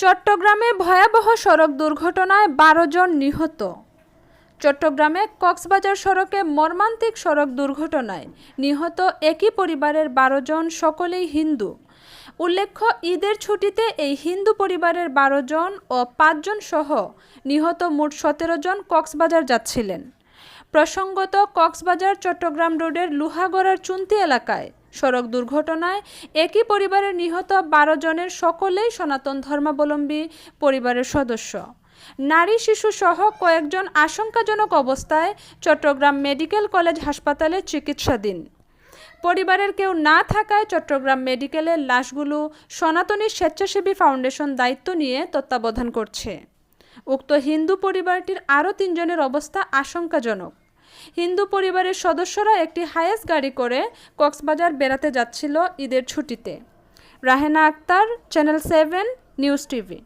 চট্টগ্রামে ভয়াবহ সড়ক দুর্ঘটনায় বারো জন নিহত। চট্টগ্রামে কক্সবাজার সড়কে মর্মান্তিক সড়ক দুর্ঘটনায় নিহত একই পরিবারের বারো জন, সকলেই হিন্দু। উল্লেখ্য, ঈদের ছুটিতে এই হিন্দু পরিবারের বারো জন ও পাঁচজন সহ নিহত মোট সতেরো জন কক্সবাজার যাচ্ছিলেন। প্রসঙ্গত, কক্সবাজার চট্টগ্রাম রোডের লুহাগড়ার চুন্তি এলাকায় সড়ক দুর্ঘটনায় একই পরিবারের নিহত বারো জনের সকলেই সনাতন ধর্মাবলম্বী পরিবারের সদস্য। নারী, শিশু সহ কয়েকজন আশঙ্কাজনক অবস্থায় চট্টগ্রাম মেডিকেল কলেজ হাসপাতালে চিকিৎসাধীন। পরিবারের কেউ না থাকায় চট্টগ্রাম মেডিকেলের লাশগুলো সনাতনী স্বেচ্ছাসেবী ফাউন্ডেশন দায়িত্ব নিয়ে তত্ত্বাবধান করছে। উক্ত হিন্দু পরিবারটির আরও তিনজনের অবস্থা আশঙ্কাজনক। হিন্দু পরিবারের সদস্যরা একটি হায়েস গাড়ি করে কক্সবাজার বেড়াতে যাচ্ছিল ঈদের ছুটিতে। Rahena Akter channel seven news TV